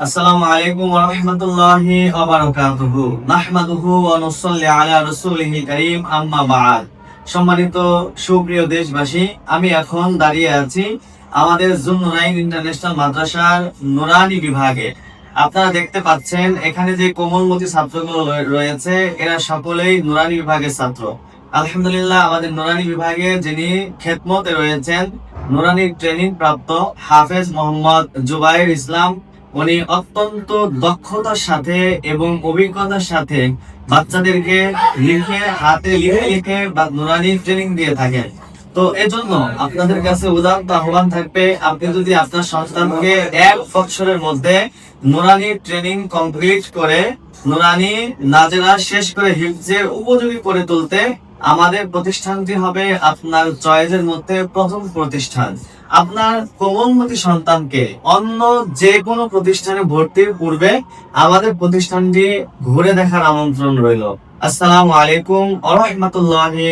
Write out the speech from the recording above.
আসসালামু আলাইকুম ওয়া রাহমাতুল্লাহি ওয়া বারাকাতুহু। নাহমাদুহু ওয়া নুসাল্লি আলা রাসূলিহিল কারীম, আম্মা সম্মানিত, সুপ্রিয় দেশবাসী, আমি এখন দাঁড়িয়ে আছি আমাদের জুন্নুরাইন ইন্টারন্যাশনাল মাদ্রাসার নুরানি বিভাগে। আপনারা দেখতে পাচ্ছেন, এখানে যে কোমলমতি ছাত্রগুলো রয়ে- রয়েছে, এরা সকলেই নুরানি বিভাগের ছাত্র। আলহামদুলিল্লাহ, আমাদের নুরানি বিভাগে যিনি খেদমতে রয়েছেন নুরানি ট্রেনিং প্রাপ্ত হাফেজ মোহাম্মদ জুবাইর ইসলাম উনি অত্যন্ত দক্ষতার সাথে এবং অভিজ্ঞতার সাথে বাচ্চাদেরকে লিখে, হাতে লিখে লিখে বা নুরানি ট্রেনিং দিয়ে থাকে। তো এজন্য আপনাদের কাছে উদাহরণ আহ্বান থাকবে, আপনি যদি আপনার সন্তানকে এক বছরের মধ্যে নুরানি ট্রেনিং কমপ্লিট করে নুরানি নাজেরা শেষ করে হিফজের উপযোগী করে তুলতে আমাদের প্রতিষ্ঠানটি হবে আপনার চয়েসের মধ্যে প্রথম প্রতিষ্ঠান। আপনার কোমলমতি সন্তানকে অন্য যে কোনো প্রতিষ্ঠানে ভর্তির পূর্বে আমাদের প্রতিষ্ঠানটি ঘুরে দেখার আমন্ত্রণ রইল। আসসালামু আলাইকুম আ রহমতুল্লাহি